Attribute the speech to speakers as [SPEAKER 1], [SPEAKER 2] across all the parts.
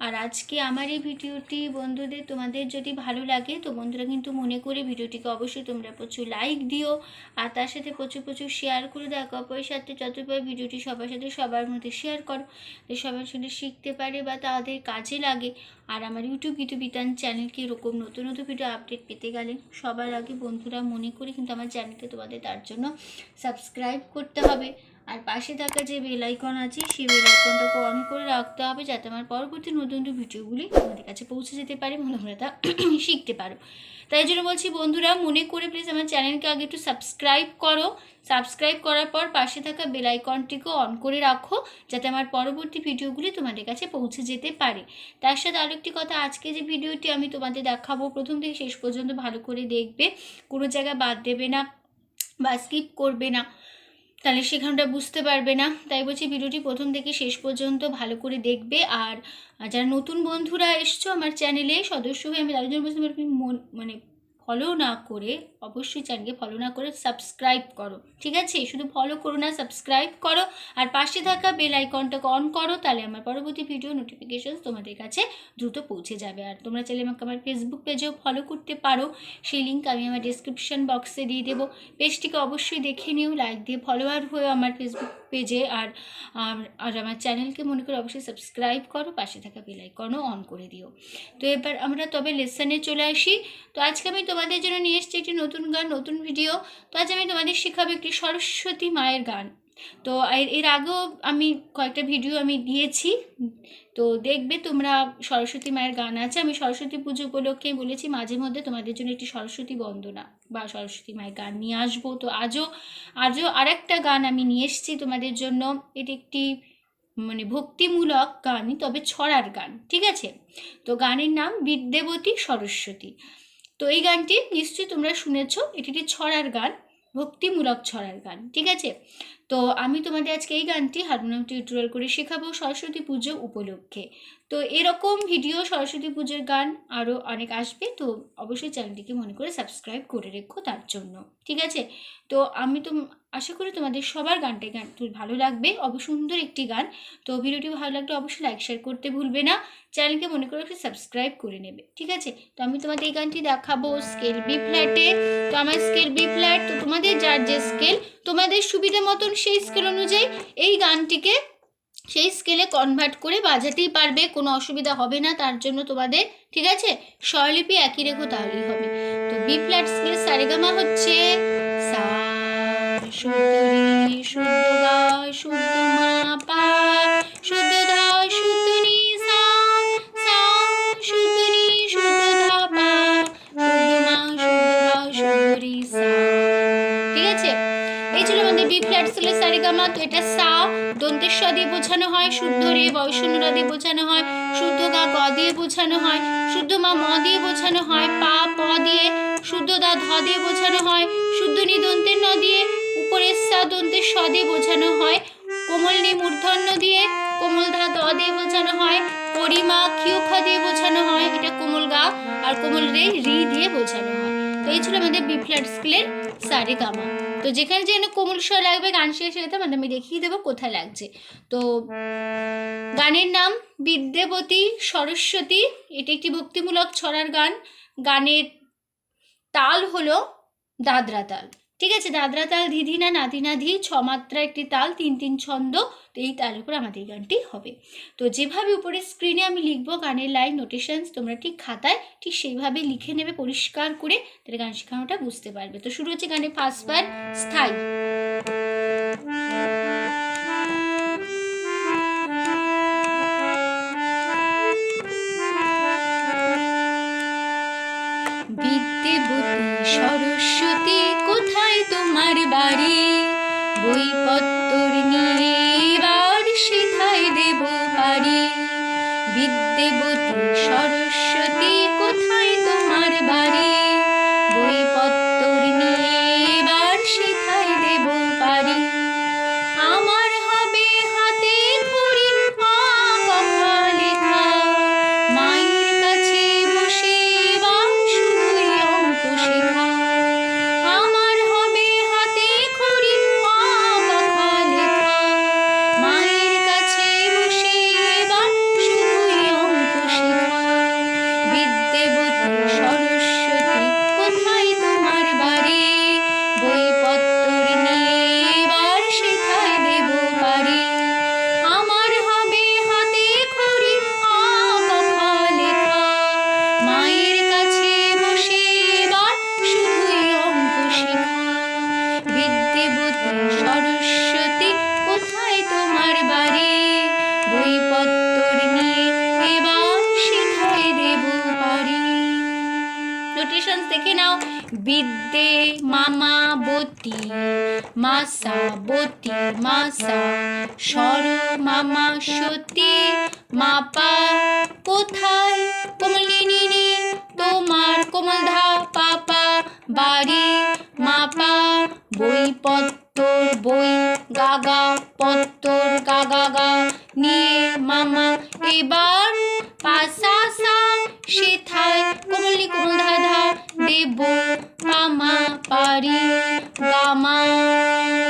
[SPEAKER 1] আর আজকে আমার এই ভিডিওটি বন্ধুদের, তোমাদের যদি ভালো লাগে, তো বন্ধুরা কিন্তু মনে করে ভিডিওটিকে অবশ্যই তোমরা প্রচুর লাইক দিও। আর তার সাথে প্রচুর প্রচুর শেয়ার করে দেখো অপরের সাথে যত পারে ভিডিওটি সবার সাথে সবার মধ্যে শেয়ার করো, যে সবার সাথে শিখতে পারে বা তাদের কাজে লাগে। আর আমার ইউটিউব গীতবিতান চ্যানেলকে এরকম নতুন নতুন ভিডিও আপডেট পেতে গেলে সবার আগে বন্ধুরা মনে করে কিন্তু আমার চ্যানেলকে তোমাদের তার জন্য সাবস্ক্রাইব করতে হবে। আর পাশে থাকা যে বেল আইকন আছে, সেই বেল আইকনটাকে অন করে রাখতে হবে যাতে আমার পরবর্তী নতুন নতুন ভিডিওগুলি তোমাদের কাছে পৌঁছে যেতে পারে মনে তোমরা তা শিখতে পারো। তাই জন্য বলছি বন্ধুরা, মনে করে প্লিজ আমার চ্যানেলকে আগে একটু সাবস্ক্রাইব করো। সাবস্ক্রাইব করার পর পাশে থাকা বেল আইকনটিকে অন করে রাখো যাতে আমার পরবর্তী ভিডিওগুলি তোমাদের কাছে পৌঁছে যেতে পারে। তার সাথে আরেকটি কথা, আজকে যে ভিডিওটি আমি তোমাদের দেখাবো, প্রথম থেকে শেষ পর্যন্ত ভালো করে দেখবে, কোনো জায়গায় বাদ দেবে না বা স্কিপ করবে না। তাহলে সেখানটা বুঝতে পারবে না। তাই বলছি ভিডিওটি প্রথম থেকে শেষ পর্যন্ত ভালো করে দেখবে। আর যারা নতুন বন্ধুরা এসছো আমার চ্যানেলে, সদস্য হয়ে আমি তাদের জন্য বলছি মানে ফলো না করে অবশ্যই চ্যানেলকে ফলো না করে সাবস্ক্রাইব করো। ঠিক আছে? শুধু ফলো করো না সাবস্ক্রাইব করো আর পাশে থাকা বেল আইকনটাকে অন করো, তাহলে আমার পরবর্তী ভিডিও নোটিফিকেশন তোমাদের কাছে দ্রুত পৌঁছে যাবে। আর তোমরা চাইলে আমাকে আমার ফেসবুক পেজেও ফলো করতে পারো। সেই লিঙ্ক আমি আমার ডিসক্রিপশন বক্সে দিয়ে দেবো। পেজটিকে অবশ্যই দেখে নিও লাইক দিয়ে ফলোয়ার হয়ে আমার ফেসবুক পেজে আর, আর- আমার চ্যানেলকে মনে করে অবশ্যই সাবস্ক্রাইব করো, পাশে থাকা বেল আইকনও অন করে দিও। তো এবার আমরা তবে লেসনে চলে আসি। তো আজকে আমি তোমাদের জন্য নিয়ে এসেছি একটি নতুন গান, নতুন ভিডিও তো আজ আমি তোমাদের শেখাবো একটি সরস্বতী মায়ের গান। তো এর- আগেও আমি কয়েকটা ভিডিও আমি দিয়েছি। তো দেখবে তোমরা সরস্বতী মায়ের গান আছে। আমি সরস্বতী পুজো উপলক্ষে বলেছি, মাঝে মধ্যে তোমাদের জন্য একটি সরস্বতী বন্দনা বা সরস্বতী মায়ের গান নিয়ে আসব। তো আজও আজও আরেকটা গান আমি নিয়ে এসেছি তোমাদের জন্য। এটি একটি মানে ভক্তিমূলক গানই, তবে ছড়ার গান, ঠিক আছে? তো গানের নাম বিদ্যাবতী সরস্বতী। তো এই গানটি নিশ্চয়ই তোমরা শুনেছ। এটি একটি ছড়ার গান, ভক্তিমূলক ছড়ার গান, ঠিক আছে? তো আমি তোমাদের আজকে এই গানটি হারমোনিয়াম টিউটোরিয়াল করে শেখাবো সরস্বতী পুজো উপলক্ষে। তো এরকম ভিডিও সরস্বতী পুজোর গান আরও অনেক আসবে, তো অবশ্যই চ্যানেলটিকে মনে করে সাবস্ক্রাইব করে রেখো তার জন্য, ঠিক আছে? তো আমি তো আশা করি তোমাদের সবার গানটাই গান ভালো লাগবে সুন্দর একটি গান। তো ভিডিওটি ভালো লাগলে অবশ্যই লাইক শেয়ার করতে ভুলবে না চ্যানেলকে মনে করে একটু সাবস্ক্রাইব করে নেবে, ঠিক আছে? তো আমি তোমাদের এই গানটি দেখাবো স্কেল বি ফ্ল্যাটে তো আমার স্কেল বি ফ্ল্যাট তো তোমাদের যার যে স্কেল তোমাদের সুবিধা মতন সেই স্কেল অনুযায়ী এই গানটিকে সেই স্কেলে কনভার্ট করে বাজাতেই পারবে, কোনো অসুবিধা হবে না, তার জন্য তোমাদের, ঠিক আছে? স্বরলিপি একই রেখো, তাহলেই হবে। তো বি ফ্ল্যাট স্কেল সারেগামা হচ্ছে সা শুদ্ধ রি শুদ্ধ গা মা। দন্তেশ্ব দিয়ে বোঝানো হয়, শুদ্ধ রে বয়শূন্যরা দিয়ে বোঝানো হয়, শুদ্ধ গা গ দিয়ে বোঝানো হয়, শুদ্ধ মা ম দিয়ে বোঝানো হয়, পা প দিয়ে, শুদ্ধ দা ধ দিয়ে বোঝানো হয়, শুদ্ধ নি দন্তের ন দিয়ে উপরের সা দন্তের স দিয়ে বোঝানো হয়, কোমল নি মূর্ধন্য দিয়ে, কোমল ধা দ দিয়ে বোঝানো হয় পরিমা ক্ষিয়খা দিয়ে বোঝানো হয়, এটা কোমল গা, আর কোমল রে রি দিয়ে বোঝানো হয়। তো এই ছিল আমাদের বি ফ্ল্যাট স্কেলের সারে গামা তো যেখানে যেখানে কোমল স্বর লাগবে গান শেষ হয়ে মানে আমি দেখিয়ে দেবো কোথায় লাগছে। তো গানের নাম বিদ্যাবতী সরস্বতী। এটি একটি ভক্তিমূলক ছড়ার গান। গানের তাল হলো দাদরা তাল। ঠিক আছে, দাদরা তাল ধিধিনা নাদিনা ধি ছ মাত্রা একটি তাল, তিন তিন ছন্দ, তো এই তালের উপর আমাদের গানটি হবে। তো যেভাবে উপরে স্ক্রিনে আমি লিখব গানের লাইন নোটেশনস তোমরা ঠিক খাতায় ঠিক সেইভাবে লিখে নেবে, পরিষ্কার করে, তাহলে গান শেখানোটা বুঝতে পারবে। তো শুরু হচ্ছে গানের ফার্স্ট বার স্থায়ী। বিদ্যে মামা বতী, মাসা সর মামা সতী, মাপা, কোথায়? কোমলিনী তোমার কোমলধা পাপা বাড়ি। মাপা, বই পত্তর, বই গাগা, পত্তর গাগা গা। নিয়ে মামা, এবার পাসা সা সেথায় কোমলি কোমল ধাধা দেব। পামা পারি গামা।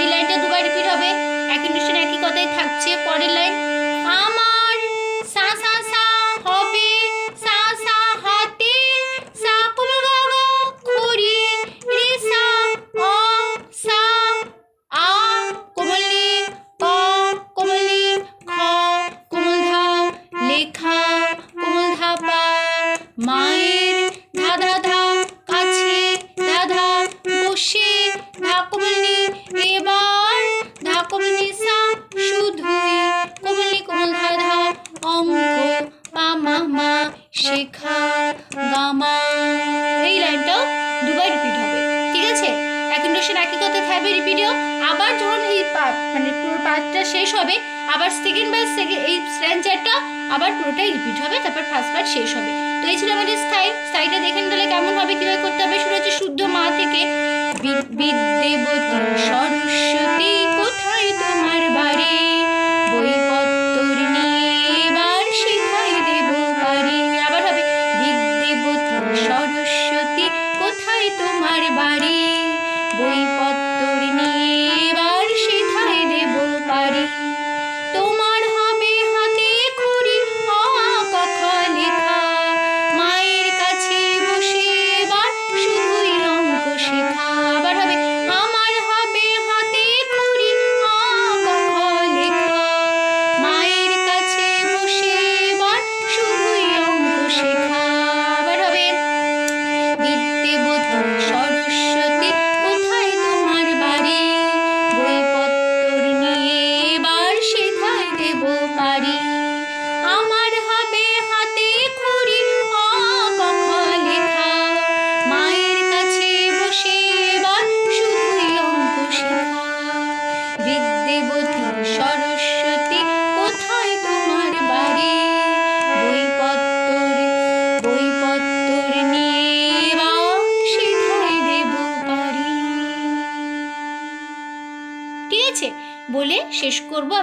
[SPEAKER 1] এই লাইনটা দুবার রিপিট হবে। একই অনুষ্ঠানে একই কথাই থাকছে। পরের লাইন আমার শেষ হবে, আবার সেকেন্ড বাই সেকেন্ড এই স্ট্যান্ডারটা আবার পুরোটাই রিপিট হবে, তারপর ফার্স্ট পার্ট শেষ হবে। তো এই ছিল আমাদের স্থায়ী, স্থায়ীটা দেখেন তাহলে কেমন হবে, কীভাবে করতে হবে? শুরু হচ্ছে শুদ্ধ মা থেকে বিদ্যেবতী সরস্বতী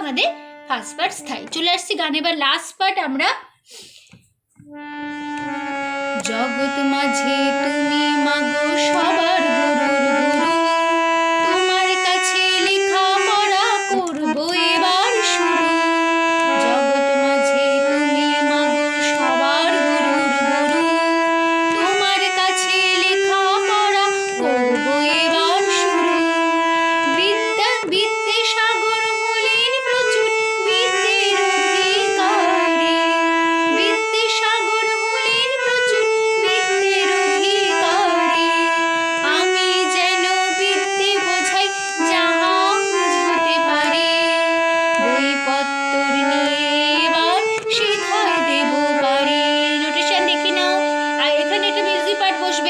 [SPEAKER 1] আমাদের ফার্স্ট পার্ট স্থায়ী। চলে আসছি গানে, এবার লাস্ট পার্ট আমরা জগৎ মাঝে তুমি মাগো সবার গুরু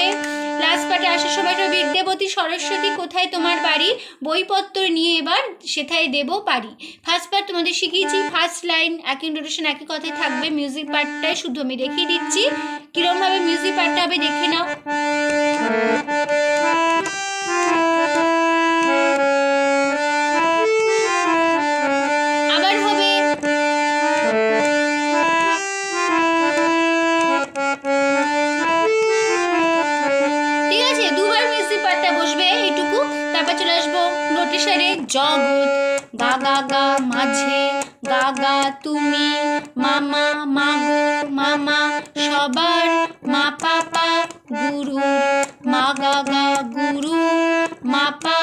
[SPEAKER 1] বসবে লাস্ট পার্টে আসার সময় তো বিদ্যাবতী সরস্বতী, কোথায় তোমার বাড়ি? বইপত্র নিয়ে এবার সেথায় দেব পারি। ফার্স্ট পার্ট তোমাদের শিখিয়েছি ফার্স্ট লাইন একই ইন্ট্রোডাকশন একই কথায় থাকবে। মিউজিক পার্টটাই শুধু আমি দেখিয়ে দিচ্ছি। কিরমভাবে মিউজিক পার্টটা হবে দেখে নাও। জগৎ। গা গা গা, মাঝে। গা গা, তুমি। মামা, মাগো, মামা, সবার মা, পাপা, গুরু। মা, গা গা, গুরু মাপা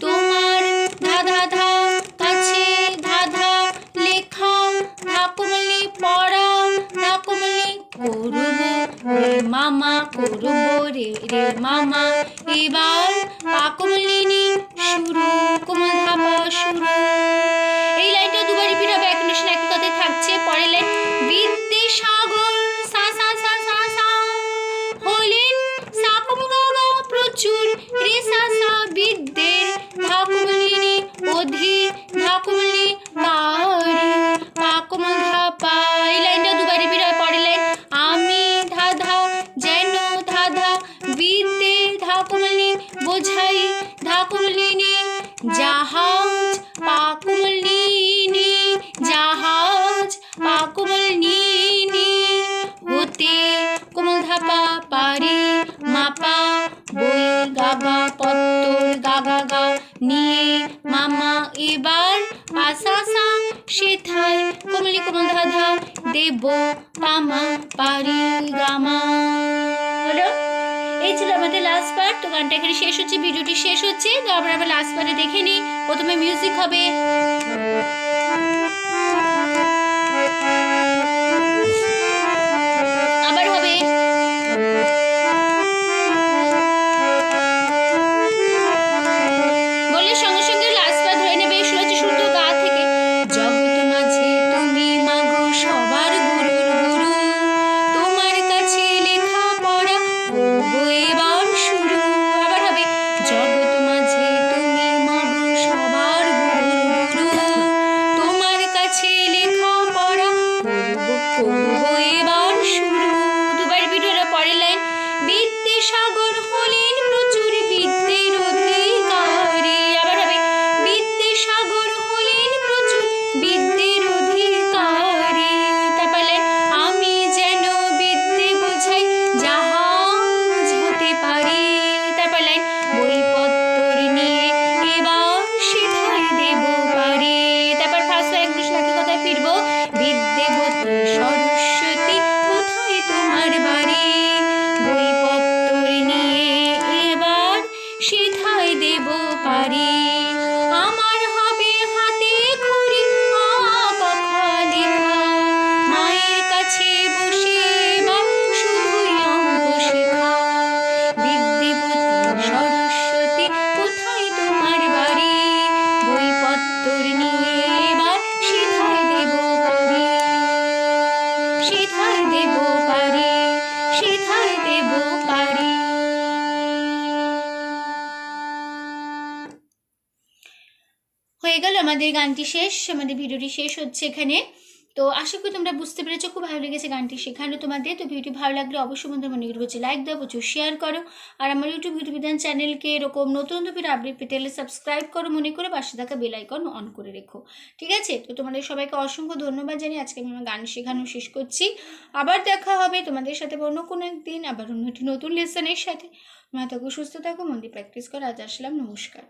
[SPEAKER 1] তোমার ধা ধা কাছে ধা ধা লেখা ধা কমলি পড়া ধা কমলি করব। রে মামা, করব রে রে মামা, এবার পারি, মাপা, বই, গাবা, পত্তর, গাগা, গা, নিয়ে মামা এবার পাশাশা সেথায় কমলি কমল ধাধা দেব মামা পারি, গামা। হলো এই ছিল আমাদের লাস্ট পার্ট তো গানটা এখানে শেষ হচ্ছে, ভিডিওটি শেষ হচ্ছে, তো আমরা আবার লাস্ট পার্টে দেখে নিই, প্রথমে মিউজিক হবে। আমাদের গানটি শেষ, আমাদের ভিডিওটি শেষ হচ্ছে এখানে। তো আশা করি তোমরা বুঝতে পেরেছ, খুব ভালো লেগেছে গানটি শেখানো তোমাদের। তো ভিডিওটি ভালো লাগলে অবশ্যই বন্ধুদের মনে করব লাইক দাও, প্রচুর শেয়ার করো। আর আমার ইউটিউব ইউটিউব বিধান চ্যানেলকে এরকম নতুন নতুন আপডেট পেতে হলে সাবস্ক্রাইব করো, মনে করে পাশে থাকা বেল আইকন অন করে রেখো। ঠিক আছে? তো তোমাদের সবাইকে অসংখ্য ধন্যবাদ জানিয়ে আজকে আমি আমার গান শেখানো শেষ করছি। আবার দেখা হবে তোমাদের সাথে অন্য কোনো একদিন, আবার অন্য একটি নতুন লেসনের সাথে। তোমরা থাকো, সুস্থ থাকো মন্দির প্র্যাকটিস করো। আজ আসলাম, নমস্কার।